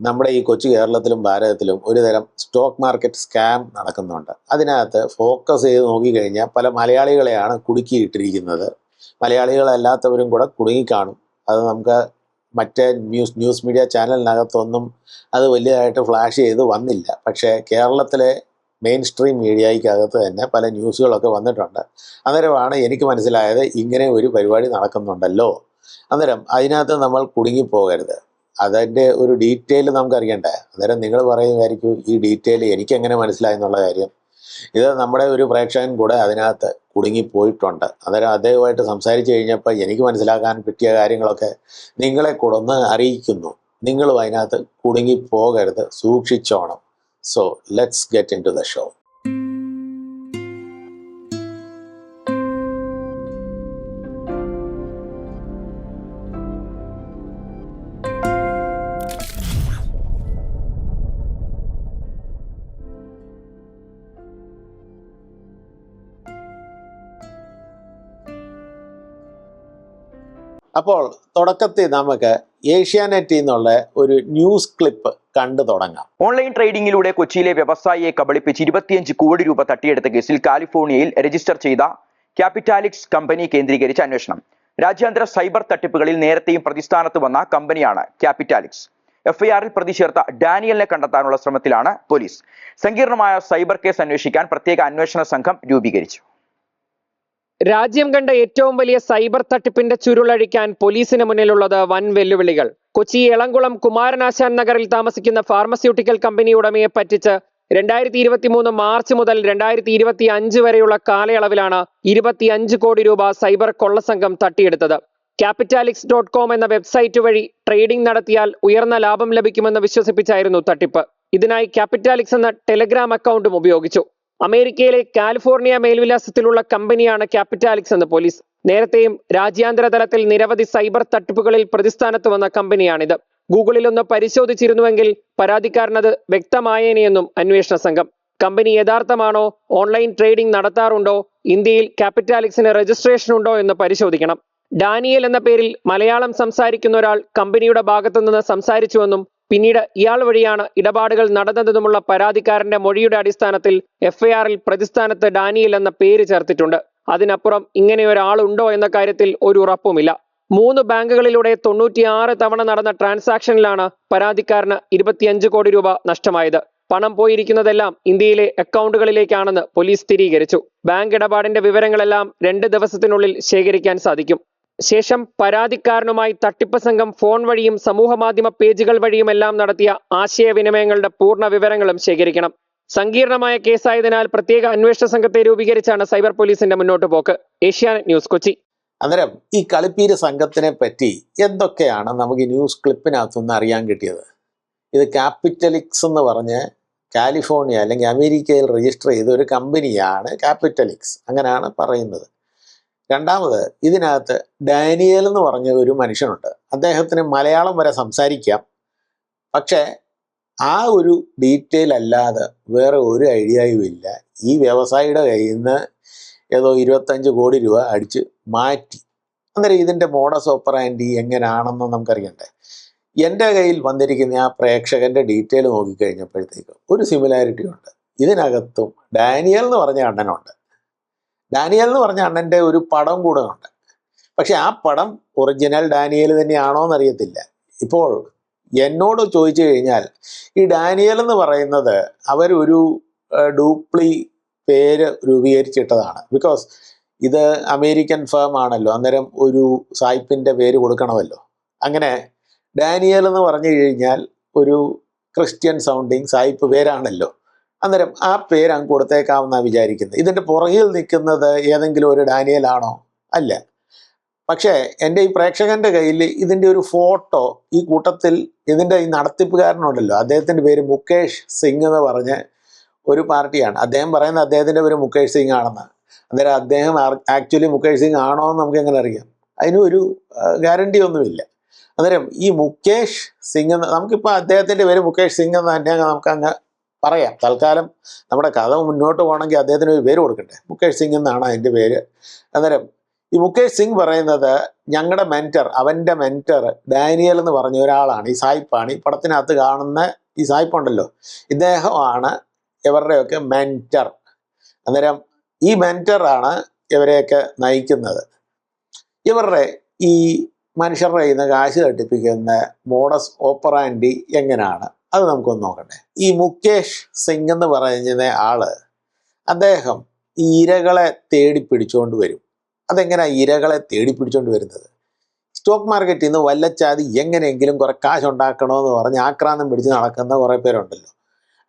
നമ്മുടെ ഈ കൊച്ചു കേരളത്തിലും ഭാരതത്തിലും ഒരുതരം സ്റ്റോക്ക് മാർക്കറ്റ് സ്കാം നടക്കുന്നുണ്ട്. അതിനകത്ത് ഫോക്കസ് ചെയ്ത് നോക്കിക്കഴിഞ്ഞാൽ പല മലയാളികളെയാണ് കുടുക്കിയിട്ടിരിക്കുന്നത്. മലയാളികളല്ലാത്തവരും കൂടെ കുടുങ്ങിക്കാണും. അത് നമുക്ക് മറ്റേ ന്യൂസ് ന്യൂസ് മീഡിയ ചാനലിനകത്തൊന്നും അത് വലിയതായിട്ട് ഫ്ലാഷ് ചെയ്ത് വന്നില്ല. പക്ഷേ കേരളത്തിലെ മെയിൻ സ്ട്രീം മീഡിയയ്ക്കകത്ത് തന്നെ പല ന്യൂസുകളൊക്കെ വന്നിട്ടുണ്ട്. അന്നേരമാണ് എനിക്ക് മനസ്സിലായത് ഇങ്ങനെ ഒരു പരിപാടി നടക്കുന്നുണ്ടല്ലോ. അന്നേരം അതിനകത്ത് നമ്മൾ കുടുങ്ങിപ്പോകരുത്. അതിന്റെ ഒരു ഡീറ്റെയിൽ നമുക്ക് അറിയണ്ടേ? അന്നേരം നിങ്ങൾ പറയുമായിരിക്കും ഈ ഡീറ്റെയിൽ എനിക്ക് എങ്ങനെ മനസ്സിലായി എന്നുള്ള കാര്യം. ഇത് നമ്മുടെ ഒരു പ്രേക്ഷകൻ കൂടെ അതിനകത്ത് കുടുങ്ങിപ്പോയിട്ടുണ്ട്. അന്നേരം അദ്ദേഹമായിട്ട് സംസാരിച്ചു കഴിഞ്ഞപ്പോൾ എനിക്ക് മനസ്സിലാക്കാൻ പറ്റിയ കാര്യങ്ങളൊക്കെ നിങ്ങളെ കൊടുന്ന് അറിയിക്കുന്നു. നിങ്ങളും അതിനകത്ത് കുടുങ്ങിപ്പോകരുത്. സൂക്ഷിച്ചോണം. So let's get into the show അപ്പോൾ തുടക്കത്തിൽ നമുക്ക് ഏഷ്യാനെറ്റിൽ നിന്നുള്ള ഒരു ന്യൂസ് ക്ലിപ്പ് കണ്ടു തുടങ്ങാം. ഓൺലൈൻ ട്രേഡിംഗിലൂടെ കൊച്ചിയിലെ വ്യവസായിയെ കബളിപ്പിച്ച് ഇരുപത്തിയഞ്ച് കോടി രൂപ തട്ടിയെടുത്ത കേസിൽ കാലിഫോർണിയയിൽ രജിസ്റ്റർ ചെയ്ത ക്യാപിറ്റാലിക്സ് കമ്പനി കേന്ദ്രീകരിച്ച് അന്വേഷണം. രാജ്യാന്തര സൈബർ തട്ടിപ്പുകളിൽ നേരത്തെയും പ്രതിസ്ഥാനത്ത് വന്ന കമ്പനിയാണ് ക്യാപിറ്റാലിക്സ്. എഫ്ഐആറിൽ പ്രതി ചേർത്ത ഡാനിയലിനെ കണ്ടെത്താനുള്ള ശ്രമത്തിലാണ് പോലീസ്. സങ്കീർണമായ സൈബർ കേസ് അന്വേഷിക്കാൻ പ്രത്യേക അന്വേഷണ സംഘം രൂപീകരിച്ചു. രാജ്യം കണ്ട ഏറ്റവും വലിയ സൈബർ തട്ടിപ്പിന്റെ ചുരുളഴിക്കാൻ പോലീസിന് മുന്നിലുള്ളത് വൻ വെല്ലുവിളികൾ. കൊച്ചി എളംകുളം കുമാരനാശാൻ നഗറിൽ താമസിക്കുന്ന ഫാർമസ്യൂട്ടിക്കൽ കമ്പനി ഉടമയെ പറ്റിച്ച് രണ്ടായിരത്തി ഇരുപത്തി മൂന്ന് മാർച്ച് മുതൽ രണ്ടായിരത്തി ഇരുപത്തി അഞ്ച് വരെയുള്ള കാലയളവിലാണ് ഇരുപത്തിയഞ്ച് കോടി രൂപ സൈബർ കൊള്ളസംഘം തട്ടിയെടുത്തത്. ക്യാപിറ്റാലിക്സ് ഡോട്ട് കോം എന്ന വെബ്സൈറ്റ് വഴി ട്രേഡിംഗ് നടത്തിയാൽ ഉയർന്ന ലാഭം ലഭിക്കുമെന്ന് വിശ്വസിപ്പിച്ചായിരുന്നു തട്ടിപ്പ്. ഇതിനായി ക്യാപിറ്റാലിക്സ് എന്ന ടെലഗ്രാം അക്കൗണ്ടും ഉപയോഗിച്ചു. അമേരിക്കയിലെ കാലിഫോർണിയ മേൽവിലാസത്തിലുള്ള കമ്പനിയാണ് ക്യാപിറ്റാലിക്സ് എന്ന പോലീസ്. നേരത്തെയും രാജ്യാന്തര തലത്തിൽ നിരവധി സൈബർ തട്ടിപ്പുകളിൽ പ്രതിസ്ഥാനത്ത് വന്ന കമ്പനിയാണിത്. ഗൂഗിളിൽ ഒന്ന് പരിശോധിച്ചിരുന്നുവെങ്കിൽ പരാതിക്കാരനത് വ്യക്തമായേനെയെന്നും അന്വേഷണ സംഘം. കമ്പനി യഥാർത്ഥമാണോ ഓൺലൈൻ ട്രേഡിംഗ് നടത്താറുണ്ടോ ഇന്ത്യയിൽ ക്യാപിറ്റാലിക്സിന് രജിസ്ട്രേഷൻ ഉണ്ടോ എന്ന് പരിശോധിക്കണം. ഡാനിയൽ എന്ന പേരിൽ മലയാളം സംസാരിക്കുന്ന ഒരാൾ കമ്പനിയുടെ ഭാഗത്തു നിന്ന് സംസാരിച്ചുവെന്നും പിന്നീട് ഇയാൾ വഴിയാണ് ഇടപാടുകൾ നടന്നതെന്നുമുള്ള പരാതിക്കാരന്റെ മൊഴിയുടെ അടിസ്ഥാനത്തിൽ എഫ്ഐആറിൽ പ്രതിസ്ഥാനത്ത് ഡാനിയൽ എന്ന പേര് ചേർത്തിട്ടുണ്ട്. അതിനപ്പുറം ഇങ്ങനെ ഒരാളുണ്ടോ എന്ന കാര്യത്തിൽ ഒരു ഉറപ്പുമില്ല. മൂന്ന് ബാങ്കുകളിലൂടെ തൊണ്ണൂറ്റിയാറ് തവണ നടന്ന ട്രാൻസാക്ഷനിലാണ് പരാതിക്കാരന് ഇരുപത്തിയഞ്ച് കോടി രൂപ നഷ്ടമായത്. പണം പോയിരിക്കുന്നതെല്ലാം ഇന്ത്യയിലെ അക്കൗണ്ടുകളിലേക്കാണെന്ന് പോലീസ് സ്ഥിരീകരിച്ചു. ബാങ്ക് ഇടപാടിന്റെ വിവരങ്ങളെല്ലാം രണ്ട് ദിവസത്തിനുള്ളിൽ ശേഖരിക്കാൻ സാധിക്കും. ശേഷം പരാതിക്കാരനുമായി തട്ടിപ്പ് സംഘം ഫോൺ വഴിയും സമൂഹമാധ്യമ പേജുകൾ വഴിയുമെല്ലാം നടത്തിയ ആശയവിനിമയങ്ങളുടെ പൂർണ വിവരങ്ങളും ശേഖരിക്കണം. സങ്കീർണമായ കേസായതിനാൽ പ്രത്യേക അന്വേഷണ സംഘത്തെ രൂപീകരിച്ചാണ് സൈബർ പോലീസിന്റെ മുന്നോട്ട് പോക്ക്. ഏഷ്യാനെറ്റ് ന്യൂസ് കൊച്ചി. അന്നേരം ഈ കളിപ്പീര് സംഘത്തിനെ പറ്റി എന്തൊക്കെയാണ് നമുക്ക് ന്യൂസ് ക്ലിപ്പിനകത്തുനിന്ന് അറിയാൻ കിട്ടിയത്? ഇത് ക്യാപിറ്റലിക്സ് എന്ന് പറഞ്ഞ് കാലിഫോർണിയ അല്ലെങ്കിൽ അമേരിക്കയിൽ രജിസ്റ്റർ ചെയ്ത ഒരു കമ്പനിയാണ് ക്യാപിറ്റലിക്സ്. അങ്ങനെയാണ് പറയുന്നത്. രണ്ടാമത് ഇതിനകത്ത് ഡാനിയൽ എന്ന് പറഞ്ഞ ഒരു മനുഷ്യനുണ്ട്. അദ്ദേഹത്തിന് മലയാളം വരെ സംസാരിക്കാം. പക്ഷേ ആ ഒരു ഡീറ്റെയിൽ അല്ലാതെ വേറെ ഒരു ഐഡിയയും ഇല്ല. ഈ വ്യവസായിയുടെ കയ്യിൽ നിന്ന് ഏതോ ഇരുപത്തഞ്ച് കോടി രൂപ അടിച്ച് മാറ്റി. അന്നേരം ഇതിന്റെ മോഡസ് ഓപ്പറാൻഡി എങ്ങനെയാണെന്ന് നമുക്കറിയണ്ടേ? എന്റെ കയ്യിൽ വന്നിരിക്കുന്ന ആ പ്രേക്ഷകന്റെ ഡീറ്റെയിൽ നോക്കിക്കഴിഞ്ഞപ്പോഴത്തേക്ക് ഒരു സിമിലാരിറ്റി ഉണ്ട്. ഇതിനകത്തും ഡാനിയൽ എന്ന് പറഞ്ഞ അണ്ണനുണ്ട്. ഡാനിയൽ എന്ന് പറഞ്ഞ അണ്ണന്റെ ഒരു പടം കൂടെ ഉണ്ട്. പക്ഷെ ആ പടം ഒറിജിനൽ ഡാനിയൽ തന്നെയാണോ എന്നറിയത്തില്ല. ഇപ്പോൾ എന്നോട് ചോദിച്ചു കഴിഞ്ഞാൽ ഈ ഡാനിയൽ എന്ന് പറയുന്നത് അവരൊരു ഡൂപ്ലി പേര് രൂപീകരിച്ചിട്ടതാണ്. ബിക്കോസ് ഇത് അമേരിക്കൻ ഫേം ആണല്ലോ. അന്നേരം ഒരു സായിപ്പിന്റെ പേര് കൊടുക്കണമല്ലോ. അങ്ങനെ ഡാനിയൽ എന്ന് പറഞ്ഞു കഴിഞ്ഞാൽ ഒരു ക്രിസ്ത്യൻ സൗണ്ടിങ് സായിപ്പ് പേരാണല്ലോ. അന്നേരം ആ പേര് അങ്ങ് കൊടുത്തേക്കാമെന്നാണ് വിചാരിക്കുന്നത് ഇതിന്റെ പുറകിൽ നിൽക്കുന്നത് ഏതെങ്കിലും ഒരു ഡാനിയലാണോ? അല്ല. പക്ഷേ എന്റെ ഈ പ്രേക്ഷകന്റെ കയ്യിൽ ഇതിന്റെ ഒരു ഫോട്ടോ ഈ കൂട്ടത്തിൽ ഇതിന്റെ ഈ നടത്തിപ്പുകാരനുണ്ടല്ലോ. അദ്ദേഹത്തിന്റെ പേര് മുകേഷ് സിംഗ് എന്ന് പറഞ്ഞ് ഒരു പാർട്ടിയാണ്. അദ്ദേഹം പറയുന്നത് അദ്ദേഹത്തിന്റെ പേര് മുകേഷ് സിംഗ് ആണെന്ന്. അന്നേരം അദ്ദേഹം ആക്ച്വലി മുകേഷ് സിംഗ് ആണോ എന്ന് നമുക്ക് എങ്ങനെ അറിയാം? അതിനും ഒരു ഗ്യാരണ്ടി ഒന്നുമില്ല. അന്നേരം ഈ മുകേഷ് സിംഗ് എന്ന് നമുക്കിപ്പോൾ അദ്ദേഹത്തിന്റെ പേര് മുകേഷ് സിംഗ് എന്ന് തന്നെ നമുക്ക് അങ്ങ് പറയാം. തൽക്കാലം നമ്മുടെ കഥ മുന്നോട്ട് പോകണമെങ്കിൽ അദ്ദേഹത്തിന് ഒരു പേര് കൊടുക്കട്ടെ. മുകേഷ് സിംഗ് എന്നാണ് അതിന്റെ പേര്. അന്നേരം ഈ മുകേഷ് സിംഗ് പറയുന്നത് ഞങ്ങളുടെ മെന്റർ അവന്റെ മെന്റർ ഡാനിയൽ എന്ന് പറഞ്ഞ ഒരാളാണ്. ഈ സായിപ്പാണ്. ഈ പടത്തിനകത്ത് കാണുന്ന ഈ സായിപ്പുണ്ടല്ലോ. ഇദ്ദേഹമാണ് ഇവരുടെയൊക്കെ മെന്റർ അന്നേരം ഈ മെന്ററാണ് ഇവരെയൊക്കെ നയിക്കുന്നത്. ഇവരുടെ ഈ മനുഷ്യരുടെ കയ്യിൽ നിന്ന് കാശ് തട്ടിപ്പിക്കുന്ന മോഡസ് ഓപ്പറാൻഡി എങ്ങനെയാണ് അത് നമുക്കൊന്ന് നോക്കട്ടെ. ഈ മുകേഷ് സിംഗ് എന്ന് പറയുന്ന ആൾ അദ്ദേഹം ഇരകളെ തേടി പിടിച്ചുകൊണ്ട് വരും. അതെങ്ങനെയാ ഇരകളെ തേടി പിടിച്ചുകൊണ്ട് വരുന്നത്? സ്റ്റോക്ക് മാർക്കറ്റിൽ നിന്ന് വല്ലച്ചാതി എങ്ങനെയെങ്കിലും കുറെ കാശ് ഉണ്ടാക്കണമെന്ന് പറഞ്ഞ് ആക്രാന്തം പിടിച്ച് നടക്കുന്ന കുറെ പേരുണ്ടല്ലോ.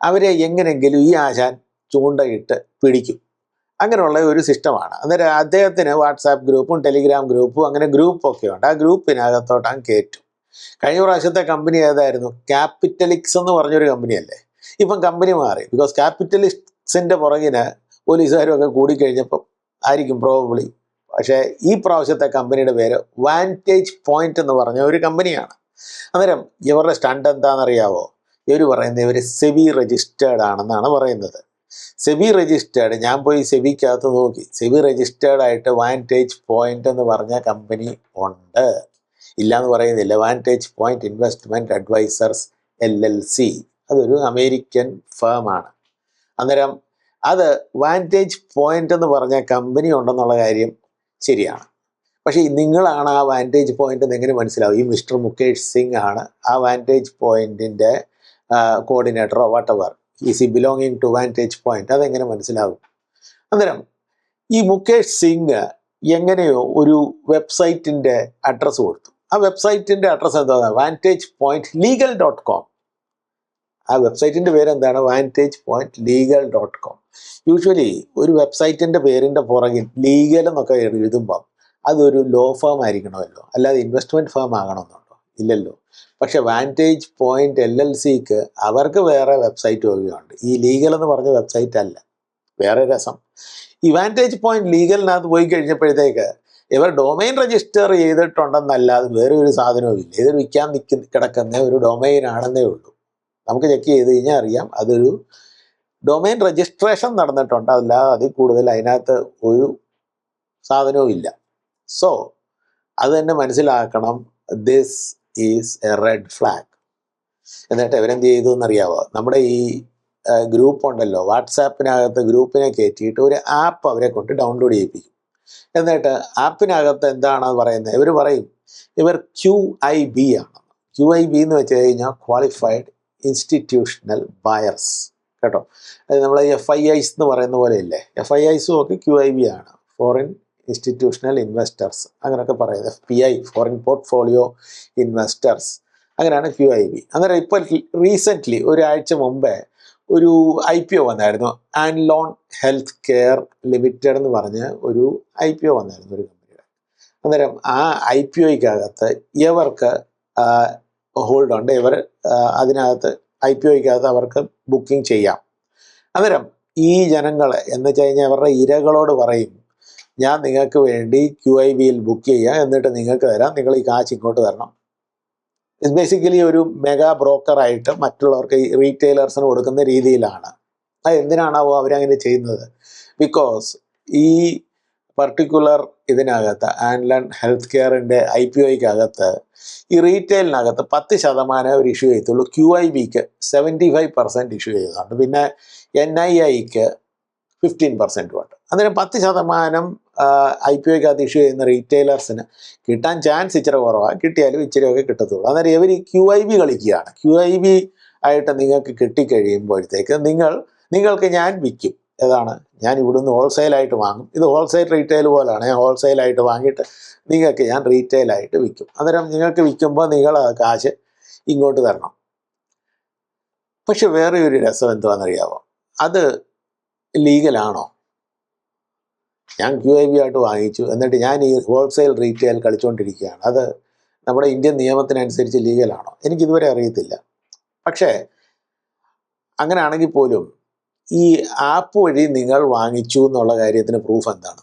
അവരെ എങ്ങനെയെങ്കിലും ഈ ആശാൻ ചൂണ്ടയിട്ട് പിടിക്കും. അങ്ങനെയുള്ള ഒരു സിസ്റ്റമാണ്. അന്നേരം അദ്ദേഹത്തിന് വാട്സാപ്പ് ഗ്രൂപ്പും ടെലിഗ്രാം ഗ്രൂപ്പും അങ്ങനെ ഗ്രൂപ്പൊക്കെ ഉണ്ട്. ആ ഗ്രൂപ്പിനകത്തോട്ട് അങ്ങ് കയറ്റും. കഴിഞ്ഞ പ്രാവശ്യത്തെ കമ്പനി ഏതായിരുന്നു? ക്യാപിറ്റലിക്സ് എന്ന് പറഞ്ഞൊരു കമ്പനിയല്ലേ ഇപ്പം കമ്പനി മാറി. ബിക്കോസ് ക്യാപിറ്റലിക്സിന്റെ പുറകിന് പോലീസുകാരും ഒക്കെ കൂടിക്കഴിഞ്ഞപ്പം ആയിരിക്കും പ്രോബബ്ലി പക്ഷേ ഈ പ്രാവശ്യത്തെ കമ്പനിയുടെ പേര് വാന്റേജ് പോയിന്റ് എന്ന് പറഞ്ഞ ഒരു കമ്പനിയാണ് അന്നേരം ഇവരുടെ സ്റ്റണ്ട് എന്താണെന്നറിയാവോ? ഇവർ പറയുന്നത് ഇവർ സെബി രജിസ്റ്റേർഡ് ആണെന്നാണ് പറയുന്നത്. സെബി രജിസ്റ്റേർഡ് ഞാൻ പോയി സെബിക്കകത്ത് നോക്കി. സെബി രജിസ്റ്റേർഡ് ആയിട്ട് വാന്റേജ് പോയിന്റ് എന്ന് പറഞ്ഞ കമ്പനി ഉണ്ട്. ഇല്ല എന്ന് പറയുന്നില്ല. Vantage Point Investment Advisors L L C അതൊരു അമേരിക്കൻ ഫേമാണ്. അന്നേരം അത് വാന്റേജ് പോയിന്റ് എന്ന് പറഞ്ഞ കമ്പനി ഉണ്ടെന്നുള്ള കാര്യം ശരിയാണ്. പക്ഷേ നിങ്ങളാണ് ആ വാന്റേജ് പോയിന്റ് എന്ന് എങ്ങനെ മനസ്സിലാവും? ഈ മിസ്റ്റർ മുകേഷ് സിംഗ് ആണ് ആ വാന്റേജ് പോയിന്റിന്റെ കോർഡിനേറ്ററോ whatever is he belonging to Vantage Point അതെങ്ങനെ മനസ്സിലാകും അന്നേരം ഈ മുകേഷ് സിംഗ് എങ്ങനെയോ ഒരു വെബ്സൈറ്റിന്റെ അഡ്രസ്സ് കൊടുത്തു. ആ വെബ്സൈറ്റിന്റെ അഡ്രസ്സ് എന്താണ് Vantage Point legal dot com ആ വെബ്സൈറ്റിന്റെ പേര് എന്താണ് Vantage Point legal dot com usually ഒരു വെബ്സൈറ്റിന്റെ പേരിന്റെ പുറകിൽ ലീഗൽ എന്നൊക്കെ എഴുതുമ്പം അതൊരു ലോ ഫേം ആയിരിക്കണമല്ലോ. അല്ലാതെ ഇൻവെസ്റ്റ്മെന്റ് ഫേം ആകണമെന്നുണ്ടോ? ഇല്ലല്ലോ. പക്ഷെ വാന്റേജ് പോയിന്റ് എൽ എൽ സിക്ക് അവർക്ക് വേറെ വെബ്സൈറ്റ് വഴിയുണ്ട്. ഈ ലീഗൽ എന്ന് പറഞ്ഞ വെബ്സൈറ്റ് അല്ല. വേറെ രസം. ഈ വാന്റേജ് പോയിന്റ് ലീഗലിനകത്ത് പോയി കഴിഞ്ഞപ്പോഴത്തേക്ക് ഇവർ ഡൊമൈൻ രജിസ്റ്റർ ചെയ്തിട്ടുണ്ടെന്നല്ലാതെ വേറെ ഒരു സാധനവും ഇല്ല. ഇത് വിൽക്കാൻ നിൽക്കുന്ന കിടക്കുന്ന ഒരു ഡൊമൈൻ ആണെന്നേ ഉള്ളൂ. നമുക്ക് ചെക്ക് ചെയ്ത് കഴിഞ്ഞാൽ അറിയാം അതൊരു ഡൊമൈൻ രജിസ്ട്രേഷൻ നടന്നിട്ടുണ്ട്. അതല്ലാതെ അതിൽ കൂടുതൽ അതിനകത്ത് ഒരു സാധനവും ഇല്ല. സോ അത് തന്നെ മനസ്സിലാക്കണം. This is a red flag എന്നിട്ട് ഇവരെന്ത് ചെയ്തു എന്നറിയാവോ? നമ്മുടെ ഈ ഗ്രൂപ്പ് ഉണ്ടല്ലോ. വാട്സാപ്പിനകത്ത് ഗ്രൂപ്പിനെ കയറ്റിയിട്ട് ഒരു ആപ്പ് അവരെ കൊണ്ട് ഡൗൺലോഡ് ചെയ്യിപ്പിക്കും. എന്നിട്ട് ആപ്പിനകത്ത് എന്താണ് പറയുന്നത്? ഇവർ പറയും ഇവർ ക്യു ഐ ബി ആണ്. ക്യു ഐ ബി എന്ന് വെച്ച് കഴിഞ്ഞാൽ ക്വാളിഫൈഡ് ഇൻസ്റ്റിറ്റ്യൂഷണൽ ബയർസ് കേട്ടോ? അത് നമ്മൾ എഫ് ഐ ഐസ് എന്ന് പറയുന്ന പോലെ ഇല്ലേ എഫ് ഐ ഐസും ഒക്കെ ക്യു ഐ ബി ആണ്. ഫോറിൻ ഇൻസ്റ്റിറ്റ്യൂഷണൽ ഇൻവെസ്റ്റേഴ്സ് അങ്ങനെയൊക്കെ പറയുന്നത്. F P I foreign portfolio investors അങ്ങനെയാണ് ക്യു ഐ ബി അന്നേരം ഇപ്പോൾ റീസെന്റ്ലി ഒരാഴ്ച മുമ്പേ ഒരു ഐ പി ഒ വന്നായിരുന്നു. Anlon health care limited എന്ന് പറഞ്ഞ് ഒരു ഐ പി ഒ വന്നായിരുന്നു ഒരു കമ്പനിയുടെ അന്നേരം ആ ഐ പി ഒയ്ക്കകത്ത് ഇവർക്ക് ഹോൾഡ് ഉണ്ട്. ഇവർ അതിനകത്ത് ഐ പി ഒയ്ക്കകത്ത് അവർക്ക് ബുക്കിംഗ് ചെയ്യാം. അന്നേരം ഈ ജനങ്ങൾ എന്ന് വെച്ച് കഴിഞ്ഞാൽ അവരുടെ ഇരകളോട് പറയും ഞാൻ നിങ്ങൾക്ക് വേണ്ടി ക്യു ഐ ബിയിൽ ബുക്ക് ചെയ്യാം. എന്നിട്ട് നിങ്ങൾക്ക് തരാം. നിങ്ങൾ ഈ കാശ് ഇങ്ങോട്ട് തരണം. ഇറ്റ്സ് ബേസിക്കലി ഒരു മെഗാ ബ്രോക്കറായിട്ട് മറ്റുള്ളവർക്ക് ഈ റീറ്റെയിലേഴ്സിന് കൊടുക്കുന്ന രീതിയിലാണ്. അത് എന്തിനാണാവോ അവരങ്ങനെ ചെയ്യുന്നത്? ബിക്കോസ് ഈ പർട്ടിക്കുലർ ഇതിനകത്ത് ആൻലൺ ഹെൽത്ത് കെയറിന്റെ ഐ പി ഒയ്ക്കകത്ത് ഈ റീറ്റെയിലിനകത്ത് പത്ത് ശതമാനം ഒരു ഇഷ്യൂ ചെയ്യത്തുള്ളൂ. ക്യു ഐ ബിക്ക് സെവന്റി ഫൈവ് പെർസെന്റ് ഇഷ്യൂ ചെയ്തതാണ് പിന്നെ എൻ ഐ ഐക്ക് ഫിഫ്റ്റീൻ പെർസെന്റും ഉണ്ട്. അന്നേരം പത്ത് ശതമാനം ഐ പി ഒക്കകത്ത് ഇഷ്യൂ ചെയ്യുന്ന റീറ്റെയിലേഴ്സിന് കിട്ടാൻ ചാൻസ് ഇച്ചിരി കുറവാണ് കിട്ടിയാലും ഇച്ചിരിയൊക്കെ കിട്ടത്തുള്ളൂ. അന്നേരം ഇവർ ക്യു ഐ ബി കളിക്കുകയാണ്. ക്യു ഐ ബി ആയിട്ട് നിങ്ങൾക്ക് കിട്ടിക്കഴിയുമ്പോഴത്തേക്ക് നിങ്ങൾ നിങ്ങൾക്ക് ഞാൻ വിൽക്കും. ഏതാണ്? ഞാൻ ഇവിടുന്ന് ഹോൾസെയിലായിട്ട് വാങ്ങും. ഇത് ഹോൾസെയിൽ റീറ്റെയിൽ പോലെയാണ് ഞാൻ ഹോൾസെയിലായിട്ട് വാങ്ങിയിട്ട് നിങ്ങൾക്ക് ഞാൻ റീറ്റെയിലായിട്ട് വിൽക്കും. അന്നേരം നിങ്ങൾക്ക് വിൽക്കുമ്പോൾ നിങ്ങൾ കാശ് ഇങ്ങോട്ട് തരണം. പക്ഷെ വേറെ ഒരു രസം എന്തുവാണെന്നറിയാവോ അത് ലീഗലാണോ ഞാൻ ക്യു ഐ ബി ആയിട്ട് വാങ്ങിച്ചു. എന്നിട്ട് ഞാൻ ഈ ഹോൾസെയിൽ റീറ്റെയിൽ കളിച്ചുകൊണ്ടിരിക്കുകയാണ് അത് നമ്മുടെ ഇന്ത്യൻ നിയമത്തിനനുസരിച്ച് ലീഗലാണോ എനിക്കിതുവരെ അറിയത്തില്ല. പക്ഷേ അങ്ങനെയാണെങ്കിൽ പോലും ഈ ആപ്പ് വഴി നിങ്ങൾ വാങ്ങിച്ചു എന്നുള്ള കാര്യത്തിന് പ്രൂഫ് എന്താണ്?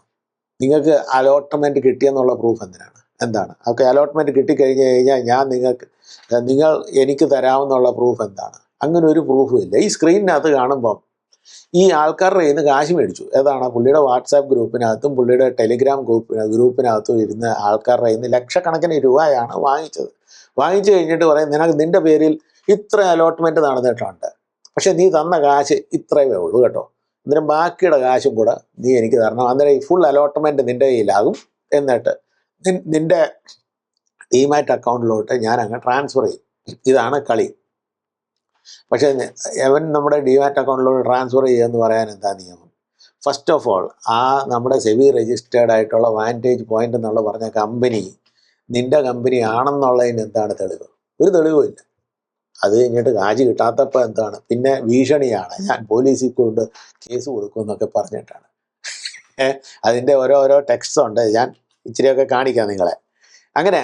നിങ്ങൾക്ക് അലോട്ട്മെന്റ് കിട്ടിയെന്നുള്ള പ്രൂഫ് എന്തിനാണ്? എന്താണ്? ഓക്കെ അലോട്ട്മെന്റ് കിട്ടിക്കഴിഞ്ഞ് കഴിഞ്ഞാൽ ഞാൻ നിങ്ങൾക്ക് നിങ്ങൾ എനിക്ക് തരാമെന്നുള്ള പ്രൂഫ് എന്താണ്? അങ്ങനെ ഒരു പ്രൂഫും ഇല്ല. ഈ സ്ക്രീനിനകത്ത് കാണുമ്പം ഈ ആൾക്കാരുടെ കയ്യിൽ നിന്ന് കാശ് മേടിച്ചു. ഏതാണ്? പുള്ളിയുടെ വാട്സാപ്പ് ഗ്രൂപ്പിനകത്തും പുള്ളിയുടെ ടെലിഗ്രാം ഗ്രൂപ്പ് ഗ്രൂപ്പിനകത്തും ഇരുന്ന ആൾക്കാരുടെ കയ്യിൽ നിന്ന് ലക്ഷക്കണക്കിന് രൂപയാണ് വാങ്ങിച്ചത്. വാങ്ങിച്ചു കഴിഞ്ഞിട്ട് പറയും നിനക്ക് നിന്റെ പേരിൽ ഇത്ര അലോട്ട്മെന്റ് നടന്നിട്ടുണ്ട്. പക്ഷെ നീ തന്ന കാശ് ഇത്രയേ ഉള്ളൂ കേട്ടോ. അന്നേരം ബാക്കിയുടെ കാശും കൂടെ നീ എനിക്ക് തരണം. അന്നേരം ഈ ഫുൾ അലോട്ട്മെന്റ് നിന്റെ കയ്യിലാകും. എന്നിട്ട് നിന്റെ ഡിമാറ്റ് അക്കൗണ്ടിലോട്ട് ഞാൻ അങ്ങ് ട്രാൻസ്ഫർ ചെയ്യും. ഇതാണ് കളി. പക്ഷേ എവൻ നമ്മുടെ ഡിമാറ്റ് അക്കൗണ്ടിലോട്ട് ട്രാൻസ്ഫർ ചെയ്യുമെന്ന് പറയാൻ എന്താ നിയമം? ഫസ്റ്റ് ഓഫ് ഓൾ ആ നമ്മുടെ സെവി രജിസ്റ്റേർഡ് ആയിട്ടുള്ള വാന്റേജ് പോയിന്റ് എന്നുള്ള പറഞ്ഞ കമ്പനി നിന്റെ കമ്പനി ആണെന്നുള്ളതിന് എന്താണ് തെളിവ്? ഒരു തെളിവുമില്ല അത് കഴിഞ്ഞിട്ട് കാജ് കിട്ടാത്തപ്പോൾ എന്താണ്? പിന്നെ ഭീഷണിയാണ്. ഞാൻ പോലീസിൽ കൊണ്ട് കേസ് കൊടുക്കും എന്നൊക്കെ പറഞ്ഞിട്ടാണ്. അതിന്റെ ഓരോ ഓരോ ടെക്സ്റ്റ് ഉണ്ട്. ഞാൻ ഇച്ചിരിയൊക്കെ കാണിക്കാം നിങ്ങളെ. അങ്ങനെ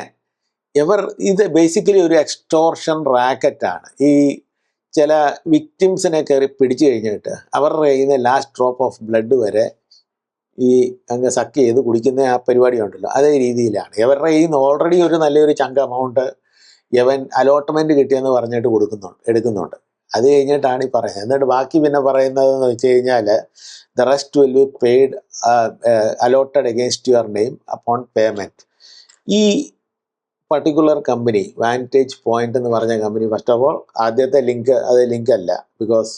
എവർ ഇത് ബേസിക്കലി ഒരു എക്സ്റ്റോർഷൻ റാക്കറ്റാണ് ഈ ചില വിക്ടിംസിനെ കയറി പിടിച്ചു കഴിഞ്ഞിട്ട് അവരുടെ കയ്യിൽ നിന്ന് ലാസ്റ്റ് ഡ്രോപ്പ് ഓഫ് ബ്ലഡ് വരെ ഈ അങ്ങ് സക്ക് ചെയ്ത് കുടിക്കുന്ന ആ പരിപാടി ഉണ്ടല്ലോ. അതേ രീതിയിലാണ്. ഇവരുടെ കയ്യിൽ നിന്ന് ഓൾറെഡി ഒരു നല്ലൊരു ചങ്ക് എമൗണ്ട് ഇവൻ അലോട്ട്മെന്റ് കിട്ടിയെന്ന് പറഞ്ഞിട്ട് കൊടുക്കുന്നുണ്ട് എടുക്കുന്നുണ്ട്. അത് കഴിഞ്ഞിട്ടാണ് ഈ പറയുന്നത്. എന്നിട്ട് ബാക്കി പിന്നെ പറയുന്നതെന്ന് വെച്ച് കഴിഞ്ഞാൽ the rest will be paid allotted against your name upon payment ഈ പർട്ടിക്കുലർ കമ്പനി വാന്റേജ് പോയിന്റ് എന്ന് പറഞ്ഞ കമ്പനി ഫസ്റ്റ് ഓഫ് ഓൾ ആദ്യത്തെ ലിങ്ക് അത് ലിങ്ക് അല്ല. ബിക്കോസ്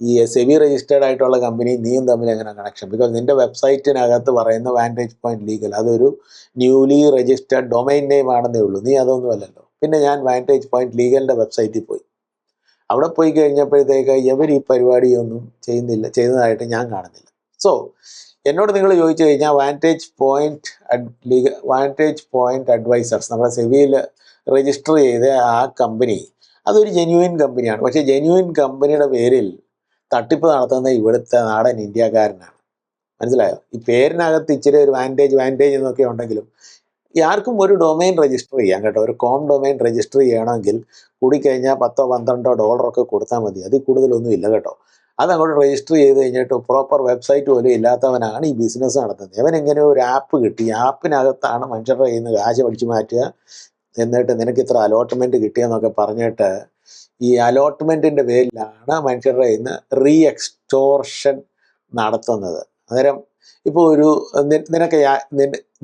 ഈ സെബി രജിസ്റ്റേർഡ് ആയിട്ടുള്ള കമ്പനി നീയും തമ്മിൽ എങ്ങനെ കണക്ഷൻ ബിക്കോസ് നിന്റെ വെബ്സൈറ്റിനകത്ത് പറയുന്ന വാന്റേജ് പോയിന്റ് ലീഗൽ അതൊരു ന്യൂലി രജിസ്റ്റേർഡ് ഡൊമൈൻ നെയിം ആണെന്നേ ഉള്ളൂ. നീ അതൊന്നുമല്ലല്ലോ പിന്നെ ഞാൻ വാന്റേജ് പോയിന്റ് ലീഗലിന്റെ വെബ്സൈറ്റിൽ പോയി. അവിടെ പോയി കഴിഞ്ഞപ്പോഴത്തേക്ക് ഇവർ ഈ പരിപാടിയൊന്നും ചെയ്യുന്നില്ല ചെയ്യുന്നതായിട്ട് ഞാൻ കാണുന്നില്ല. സോ എന്നോട് നിങ്ങൾ ചോദിച്ചു കഴിഞ്ഞാൽ വാന്റേജ് പോയിന്റ് ലീഗ വാന്റേജ് പോയിന്റ് അഡ്വൈസേഴ്സ് നമ്മുടെ സെവിയിൽ രജിസ്റ്റർ ചെയ്ത ആ കമ്പനി അതൊരു ജെന്യൂൻ കമ്പനിയാണ് പക്ഷേ ജെന്യൂൻ കമ്പനിയുടെ പേരിൽ തട്ടിപ്പ് നടത്തുന്ന ഇവിടുത്തെ നാടൻ ഇന്ത്യക്കാരനാണ്. മനസ്സിലായോ? ഈ പേരിനകത്ത് ഇച്ചിരി ഒരു വാന്റേജ് വാന്റേജ് എന്നൊക്കെ ഉണ്ടെങ്കിലും ആർക്കും ഒരു ഡൊമൈൻ രജിസ്റ്റർ ചെയ്യാം കേട്ടോ. ഒരു കോം ഡൊമൈൻ രജിസ്റ്റർ ചെയ്യണമെങ്കിൽ കൂടിക്കഴിഞ്ഞാൽ പത്തോ പന്ത്രണ്ടോ ഡോളറൊക്കെ കൊടുത്താൽ മതി. അതിൽ കൂടുതലൊന്നും ഇല്ല കേട്ടോ. അതങ്ങോട്ട് രജിസ്റ്റർ ചെയ്ത് കഴിഞ്ഞിട്ട് പ്രോപ്പർ വെബ്സൈറ്റ് പോലും ഇല്ലാത്തവനാണ് ഈ ബിസിനസ് നടത്തുന്നത്. അവൻ എങ്ങനെ ഒരു ആപ്പ് കിട്ടി. ആപ്പിനകത്താണ് മനുഷ്യരുടെ കയ്യിൽ നിന്ന് കാശ് പഠിച്ചു മാറ്റുക. എന്നിട്ട് നിനക്ക് ഇത്ര അലോട്ട്മെന്റ് കിട്ടിയെന്നൊക്കെ പറഞ്ഞിട്ട് ഈ അലോട്ട്മെന്റിന്റെ പേരിലാണ് മനുഷ്യരുടെ കയ്യിൽ നിന്ന് റീ എക്സ്റ്റോർഷൻ നടത്തുന്നത്. അന്നേരം ഇപ്പോൾ ഒരു നിനക്ക്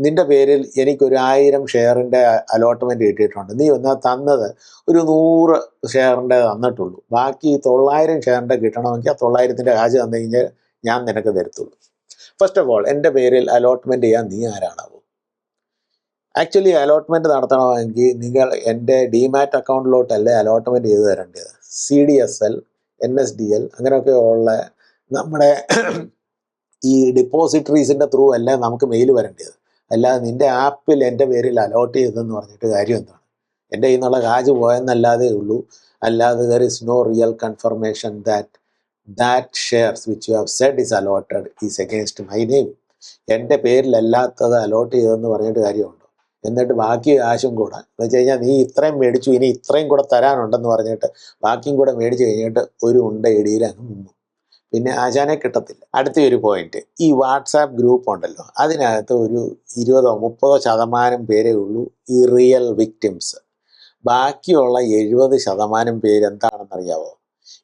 നിന്റെ പേരിൽ എനിക്കൊരു ആയിരം ഷെയറിന്റെ അലോട്ട്മെന്റ് കിട്ടിയിട്ടുണ്ട്. നീ ഒന്ന് തന്നത് ഒരു നൂറ് ഷെയറിന്റെ തന്നിട്ടുള്ളൂ. ബാക്കി തൊള്ളായിരം ഷെയറിന്റെ കിട്ടണമെങ്കിൽ ആ തൊള്ളായിരത്തിന്റെ കാശ് തന്നു കഴിഞ്ഞാൽ ഞാൻ നിനക്ക് തരത്തുള്ളൂ. ഫസ്റ്റ് ഓഫ് ഓൾ എന്റെ പേരിൽ അലോട്ട്മെന്റ് ചെയ്യാൻ നീ ആരാണാവോ? ആക്ച്വലി അലോട്ട്മെന്റ് നടത്തണമെങ്കിൽ നിങ്ങൾ എന്റെ ഡിമാറ്റ് അക്കൗണ്ടിലോട്ടല്ലേ അലോട്ട്മെന്റ് ചെയ്ത് തരേണ്ടത്? C D S L N S D L അങ്ങനെയൊക്കെ ഉള്ള നമ്മുടെ ഈ ഡിപ്പോസിറ്ററീസിന്റെ ത്രൂ അല്ല നമുക്ക് മെയിൽ വരേണ്ടത്. അല്ലാതെ നിന്റെ ആപ്പിൽ എന്റെ പേരിൽ അലോട്ട് ചെയ്തെന്ന് പറഞ്ഞിട്ട് കാര്യം എന്താണ്? എന്റെ കയ്യിൽ നിന്നുള്ള കാജ് പോയെന്നല്ലാതെ ഉള്ളൂ. അല്ലാതെ there is no real confirmation that that shares which you have said is allotted is against my name എന്റെ പേരിലല്ലാത്തത് അലോട്ട് ചെയ്തെന്ന് പറഞ്ഞിട്ട് കാര്യമുണ്ടോ? എന്നിട്ട് ബാക്കി കാശും കൂടെ. എന്ന് വെച്ച് കഴിഞ്ഞാൽ നീ ഇത്രയും മേടിച്ചു ഇനി ഇത്രയും കൂടെ തരാനുണ്ടെന്ന് പറഞ്ഞിട്ട് ബാക്കിയും കൂടെ മേടിച്ച് കഴിഞ്ഞിട്ട് ഒരു ഉണ്ട ഇടിയിൽ പിന്നെ ആശാനെ കിട്ടത്തില്ല. അടുത്ത ഒരു പോയിന്റ് ഈ വാട്സാപ്പ് ഗ്രൂപ്പ് ഉണ്ടല്ലോ അതിനകത്ത് ഒരു ഇരുപതോ മുപ്പതോ ശതമാനം പേരേ ഉള്ളൂ ഈ റിയൽ വിക്ടിംസ് ബാക്കിയുള്ള എഴുപത് ശതമാനം പേര് എന്താണെന്നറിയാവോ?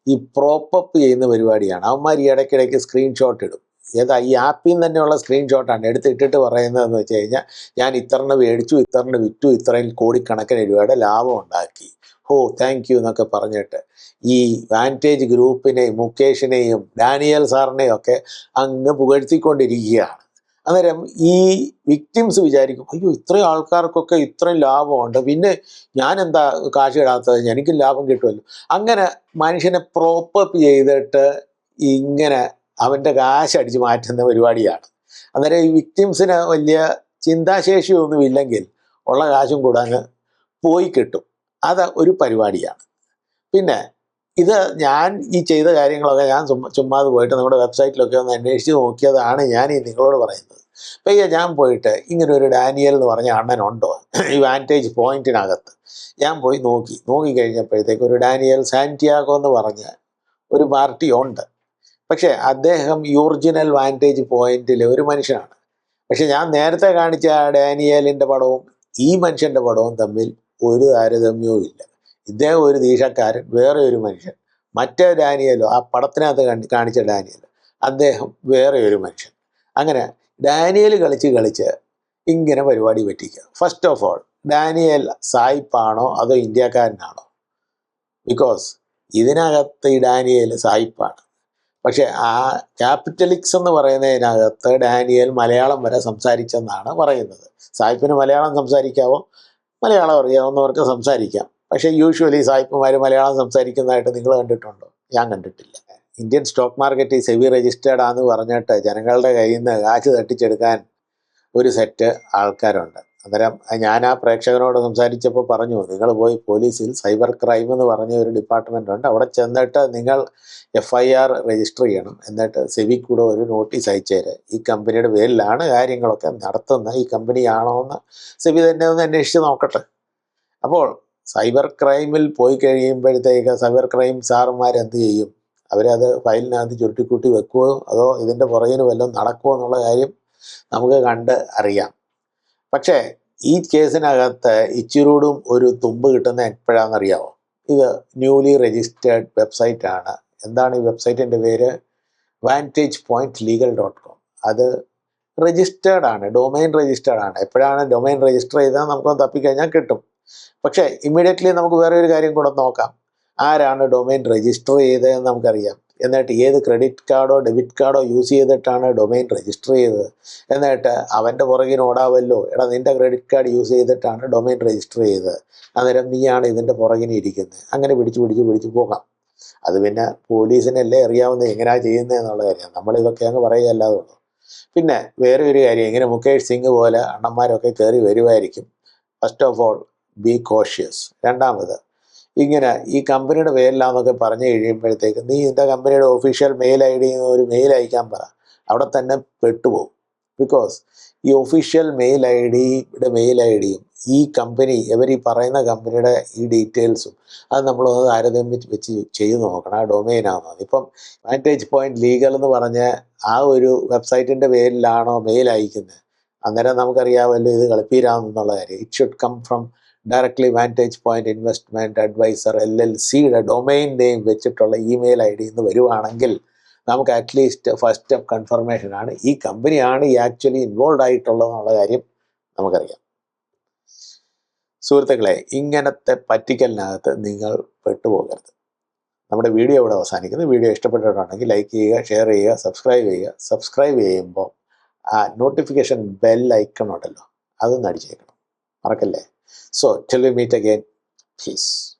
ഈ പ്രോപ്പപ്പ് ചെയ്യുന്ന പരിപാടിയാണ്. അവന്മാർ ഈ ഇടയ്ക്കിടയ്ക്ക് സ്ക്രീൻഷോട്ട് ഇടും. ഏതാ ഈ ആപ്പിൽ നിന്ന് തന്നെയുള്ള സ്ക്രീൻഷോട്ടാണ് എടുത്തിട്ടിട്ട് പറയുന്നതെന്ന് വെച്ച് കഴിഞ്ഞാൽ ഞാൻ ഇത്രണ്ണ മേടിച്ചു ഇത്രണ്ണ വിറ്റു ഇത്രയും കോടിക്കണക്കിന് രൂപയുടെ ലാഭം ഉണ്ടാക്കി. ഹോ താങ്ക് യു എന്നൊക്കെ പറഞ്ഞിട്ട് ഈ വാന്റേജ് ഗ്രൂപ്പിനെയും മുകേഷിനെയും ഡാനിയൽ സാറിനെയും ഒക്കെ അങ്ങ് പുകഴ്ത്തിക്കൊണ്ടിരിക്കുകയാണ്. അന്നേരം ഈ വിക്ടിംസ് വിചാരിക്കും അയ്യോ ഇത്രയും ആൾക്കാർക്കൊക്കെ ഇത്രയും ലാഭമുണ്ട്. പിന്നെ ഞാൻ എന്താ കാശ് ഇടാത്തത്? എനിക്ക് ലാഭം കിട്ടുമല്ലോ. അങ്ങനെ മനുഷ്യനെ പ്രോപ്പപ്പ് ചെയ്തിട്ട് ഇങ്ങനെ അവന്റെ കാശ് അടിച്ച് മാറ്റുന്ന പരിപാടിയാണ്. അന്നേരം ഈ വിക്ടിംസിന് വലിയ ചിന്താശേഷിയൊന്നും ഇല്ലെങ്കിൽ ഉള്ള കാശും കൂടെ അങ്ങ് പോയി കിട്ടും. അത് ഒരു പരിപാടിയാണ്. പിന്നെ ഇത് ഞാൻ ഈ ചെയ്ത കാര്യങ്ങളൊക്കെ ഞാൻ ചുമ്മാ ചുമ്മാതെ പോയിട്ട് നമ്മുടെ വെബ്സൈറ്റിലൊക്കെ ഒന്ന് അന്വേഷിച്ച് നോക്കിയതാണ് ഞാൻ ഈ നിങ്ങളോട് പറയുന്നത്. പയ്യ ഞാൻ പോയിട്ട് ഇങ്ങനെ ഒരു ഡാനിയൽ എന്ന് പറഞ്ഞ അണ്ണനുണ്ടോ ഈ വാന്റേജ് പോയിന്റിനകത്ത്. ഞാൻ പോയി നോക്കി. നോക്കി കഴിഞ്ഞപ്പോഴത്തേക്ക് ഒരു ഡാനിയൽ സാന്റിയാഗോ എന്ന് പറഞ്ഞ ഒരു പാർട്ടി ഉണ്ട്. പക്ഷേ അദ്ദേഹം ഈ ഒറിജിനൽ വാന്റേജ് പോയിന്റിലെ ഒരു മനുഷ്യനാണ്. പക്ഷെ ഞാൻ നേരത്തെ കാണിച്ച ഡാനിയലിന്റെ പടവും ഈ മനുഷ്യന്റെ പടവും തമ്മിൽ ഒരു താരതമ്യവും ഇല്ല. ഇദ്ദേഹം ഒരു ദീക്ഷക്കാരൻ വേറെ ഒരു മനുഷ്യൻ. മറ്റേ ഡാനിയലോ ആ പടത്തിനകത്ത് കാണിച്ച ഡാനിയലോ അദ്ദേഹം വേറെ ഒരു മനുഷ്യൻ. അങ്ങനെ ഡാനിയൽ കളിച്ച് കളിച്ച് ഇങ്ങനെ പരിപാടി പറ്റിക്കുക. ഫസ്റ്റ് ഓഫ് ഓൾ ഡാനിയൽ സായിപ്പാണോ അതോ ഇന്ത്യക്കാരനാണോ? ബിക്കോസ് ഇതിനകത്ത് ഈ ഡാനിയൽ സായിപ്പാണ്. പക്ഷേ ആ ക്യാപിറ്റലിക്സ് എന്ന് പറയുന്നതിനകത്ത് ഡാനിയൽ മലയാളം വരെ സംസാരിച്ചെന്നാണ് പറയുന്നത്. സായിപ്പിന് മലയാളം സംസാരിക്കാവോ? മലയാളം അറിയാവുന്നവർക്ക് സംസാരിക്കാം. പക്ഷേ യൂഷ്വലി സായിപ്പുമാർ മലയാളം സംസാരിക്കുന്നതായിട്ട് നിങ്ങൾ കണ്ടിട്ടുണ്ടോ? ഞാൻ കണ്ടിട്ടില്ല. Indian stock market SEBI registered ആണെന്ന് പറഞ്ഞിട്ട് ജനങ്ങളുടെ കയ്യിൽ നിന്ന് കാശ് തട്ടിച്ചെടുക്കാൻ ഒരു സെറ്റ് ആൾക്കാരുണ്ട്. അന്നേരം ഞാൻ ആ പ്രേക്ഷകനോട് സംസാരിച്ചപ്പോൾ പറഞ്ഞു നിങ്ങൾ പോയി പോലീസിൽ സൈബർ ക്രൈം എന്ന് പറഞ്ഞ ഒരു ഡിപ്പാർട്ട്മെന്റ് ഉണ്ട്. അവിടെ ചെന്നിട്ട് നിങ്ങൾ എഫ് ഐ ആർ രജിസ്റ്റർ ചെയ്യണം. എന്നിട്ട് സെബി കൂടെ ഒരു നോട്ടീസ് അയച്ചേര്. ഈ കമ്പനിയുടെ പേരിലാണ് കാര്യങ്ങളൊക്കെ നടത്തുന്നത് ഈ കമ്പനിയാണോ എന്ന് സെബി തന്നെ ഒന്ന് അന്വേഷിച്ച് നോക്കട്ടെ. അപ്പോൾ സൈബർ ക്രൈമിൽ പോയി കഴിയുമ്പോഴത്തേക്ക് സൈബർ ക്രൈം സാറുമാർ എന്ത് ചെയ്യും? അവരത് ഫയലിനകത്ത് ചുരുട്ടിക്കൂട്ടി വെക്കുമോ അതോ ഇതിന്റെ പുറകിന് വല്ലതും നടക്കുമോ എന്നുള്ള കാര്യം നമുക്ക് കണ്ട് അറിയാം. പക്ഷേ ഈ കേസിനകത്ത് ഇച്ചിരൂടും ഒരു തുമ്പ് കിട്ടുന്ന എപ്പോഴാണെന്നറിയാമോ ഇത് ന്യൂലി രജിസ്റ്റേർഡ് ആണ്. എന്താണ് ഈ വെബ്സൈറ്റിന്റെ പേര്? Vantage Point legal dot com അത് രജിസ്റ്റേർഡ് ആണ് ഡൊമൈൻ രജിസ്റ്റേർഡ് ആണ്. എപ്പോഴാണ് ഡൊമൈൻ രജിസ്റ്റർ ചെയ്താൽ നമുക്കൊന്ന് തപ്പിക്കഴിഞ്ഞാൽ കിട്ടും. പക്ഷേ ഇമ്മീഡിയറ്റ്ലി നമുക്ക് വേറെ ഒരു കാര്യം കൂടെ നോക്കാം. ആരാണ് ഡൊമൈൻ രജിസ്റ്റർ ചെയ്തതെന്ന് നമുക്കറിയാം. എന്നിട്ട് ഏത് ക്രെഡിറ്റ് കാർഡോ ഡെബിറ്റ് കാർഡോ യൂസ് ചെയ്തിട്ടാണ് ഡൊമൈൻ രജിസ്റ്റർ ചെയ്തത്? എന്നിട്ട് അവന്റെ പുറകിന് ഓടാവല്ലോ. എടാ നിന്റെ ക്രെഡിറ്റ് കാർഡ് യൂസ് ചെയ്തിട്ടാണ് ഡൊമൈൻ രജിസ്റ്റർ ചെയ്തത്. അന്നേരം നീയാണ് ഇതിന്റെ പുറകിന് ഇരിക്കുന്നത്. അങ്ങനെ പിടിച്ച് പിടിച്ച് പിടിച്ച് പോകാം. അത് പിന്നെ പോലീസിനല്ലേ അറിയാവുന്നത് എങ്ങനെയാണ് ചെയ്യുന്നത് എന്നുള്ള കാര്യം. നമ്മളിതൊക്കെ അങ്ങ് പറയുകയല്ലാതെ ഉള്ളൂ പിന്നെ വേറെ ഒരു കാര്യം. ഇങ്ങനെ മുകേഷ് സിംഗ് പോലെ അണ്ണന്മാരൊക്കെ കയറി വരുമായിരിക്കും first of all be cautious രണ്ടാമത് ഇങ്ങനെ ഈ കമ്പനിയുടെ പേരിലാന്നൊക്കെ പറഞ്ഞു കഴിയുമ്പോഴത്തേക്ക് നീ നിന്റെ കമ്പനിയുടെ ഒഫീഷ്യൽ മെയിൽ ഐ ഡി ഒരു മെയിൽ അയക്കാൻ പറ. അവിടെ തന്നെ പെട്ടുപോകും. ബിക്കോസ് ഈ ഒഫീഷ്യൽ മെയിൽ ഐ ഡിയുടെ മെയിൽ ഐ ഡിയും ഈ കമ്പനി ഇവർ ഈ പറയുന്ന കമ്പനിയുടെ ഈ ഡീറ്റെയിൽസും അത് നമ്മളൊന്ന് താരതമ്യം വെച്ച് ചെയ്തു നോക്കണം. ആ ഡൊമൈനാണോ ഇപ്പം വാന്റേജ് പോയിന്റ് ലീഗൽ എന്ന് പറഞ്ഞ ആ ഒരു വെബ്സൈറ്റിന്റെ പേരിലാണോ മെയിൽ അയക്കുന്നത്? അന്നേരം നമുക്കറിയാമല്ലോ ഇത് കളിപ്പീരാമെന്നുള്ള കാര്യം. It should come from directly Vantage Point Investment Adviser L L സിയുടെ ഡൊമൈൻ നെയിം വെച്ചിട്ടുള്ള ഇമെയിൽ ഐ ഡി എന്ന് വരുവാണെങ്കിൽ നമുക്ക് അറ്റ്ലീസ്റ്റ് ഫസ്റ്റ് സ്റ്റെപ്പ് കൺഫർമേഷനാണ് ഈ കമ്പനിയാണ് ഈ ആക്ച്വലി ഇൻവോൾവ് ആയിട്ടുള്ളതെന്നുള്ള കാര്യം നമുക്കറിയാം. സുഹൃത്തുക്കളെ ഇങ്ങനത്തെ പറ്റിക്കലിനകത്ത് നിങ്ങൾ പെട്ടുപോകരുത്. നമ്മുടെ വീഡിയോ ഇവിടെ അവസാനിക്കുന്നു. വീഡിയോ ഇഷ്ടപ്പെട്ടിട്ടുണ്ടെങ്കിൽ ലൈക്ക് ചെയ്യുക ഷെയർ ചെയ്യുക സബ്സ്ക്രൈബ് ചെയ്യുക. സബ്സ്ക്രൈബ് ചെയ്യുമ്പോൾ ആ നോട്ടിഫിക്കേഷൻ ബെൽ ഐക്കൺ ഉണ്ടല്ലോ അതൊന്ന് അടിച്ചേക്കണം. മറക്കല്ലേ? So till we meet again, peace.